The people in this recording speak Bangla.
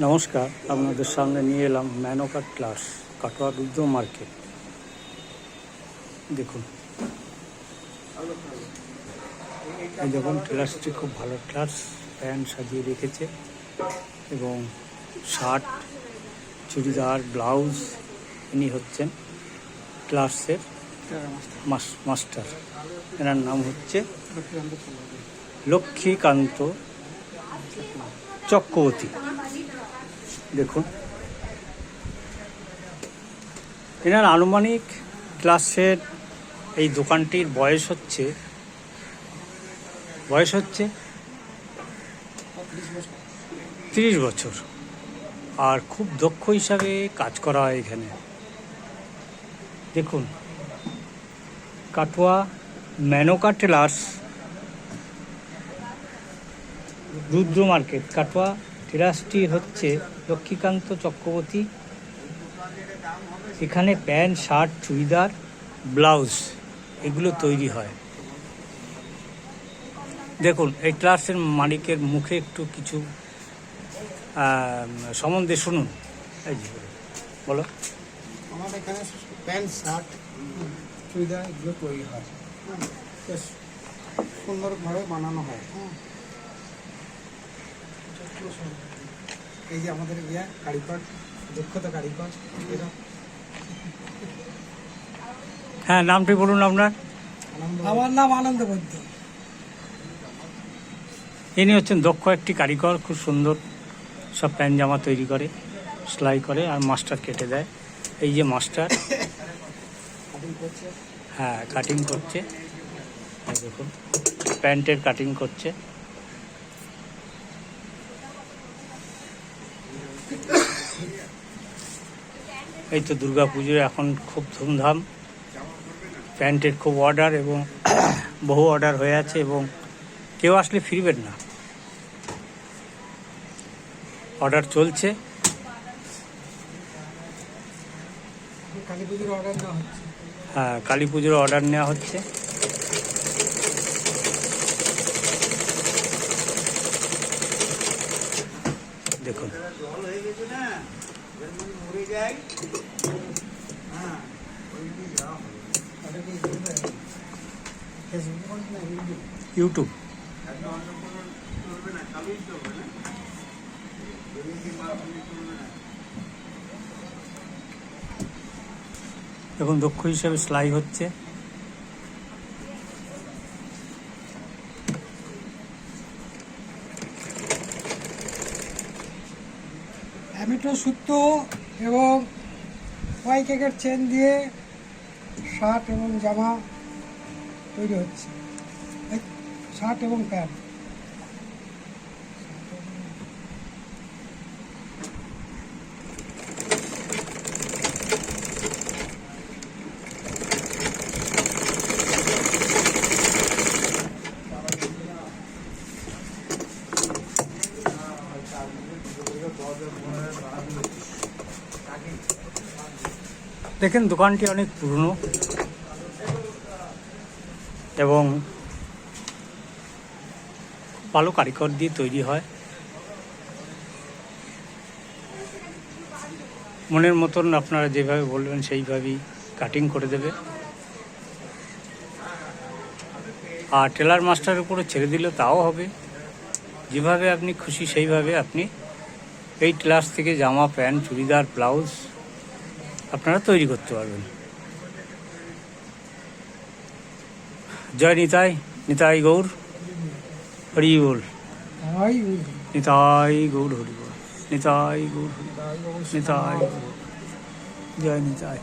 নমস্কার, আপনাদের সামনে নিয়ে এলাম ম্যানোকার ক্লাস, কাটোয়া দুগ্ধ মার্কেট। দেখুন। এই দেখুন, ক্লাসটি খুব ভালো ক্লাস, প্যান্ট সাজিয়ে রেখেছে এবং শার্ট, চুড়িদার, ব্লাউজ, ইনি হচ্ছেন ক্লাসের মাস্টার। এনার নাম হচ্ছে লক্ষ্মীকান্ত চক্রবর্তী। দেখুন। এনার আনুমানিক ক্লাসের এই দোকানটির বয়স হচ্ছে বয়স হচ্ছে তিরিশ বছর। আর খুব দক্ষ হিসাবে কাজ করা হয় এখানে। দেখুন, কাটোয়া ম্যানোকা টেলার্স রুদ্র মার্কেট, কাটোয়া টেরাসটি হচ্ছে লক্ষ্মীকান্ত চক্রবর্তী। এখানে প্যান্ট, শার্ট, চুড়িদার, ব্লাউজ এগুলো তৈরি হয়। দেখুন, এই ক্লাসের মালিকের মুখে একটু কিছু সম্বন্ধে শুনুন। এই যে, বলো। সুন্দরভাবে বানানো হ্যাঁ। এই যে আমাদের ইয়ে কারিগর দক্ষতা কারিগর এরা হ্যাঁ নামটি বলুন আপনার। আমার নাম আনন্দ বৈদ্য। ইনি হচ্ছেন দক্ষ একটি কারিগর খুব সুন্দর। সব প্যান্ট জামা তৈরি করে সেলাই করে আর মাস্টার কেটে দেয়। এই যে মাস্টার হ্যাঁ কাটিং করছে। দেখুন প্যান্টের কাটিং করছে। এই তো দুর্গা পুজোর এখন খুব ধুমধাম। প্যান্টের খুব অর্ডার এবং বহু অর্ডার হয়ে আছে এবং কেউ আসলে ফিরবেন না। অর্ডার চলছে। হ্যাঁ কালী পুজোর অর্ডার নেওয়া হচ্ছে। ইউটিউব। এখন দক্ষ হিসাবে সেলাই হচ্ছে। অ্যামিটো সুতো এবং হোয়াইট কেকের চেন দিয়ে শার্ট এবং জামা তৈরি হচ্ছে। শার্ট এবং প্যান্ট। দেখেন দোকানটি অনেক পুরনো এবং ভালো কারিগর দিয়ে তৈরি হয়। মনের মতন আপনারা যেভাবে বলবেন সেইভাবেই কাটিং করে দেবে। আর টেলার মাস্টারের উপরে ছেড়ে দিলে তাও হবে। যেভাবে আপনি খুশি সেইভাবে আপনি এই ক্লাস থেকে জামা, প্যান্ট, চুড়িদার ব্লাউজ আপনারা তৈরি করতে পারবেন। জয় নিতাই নিতাই গৌর হরি বল। নিতাই গৌর। হরি বল। নিতাই গৌর নিতাই গৌর। জয় নিতাই।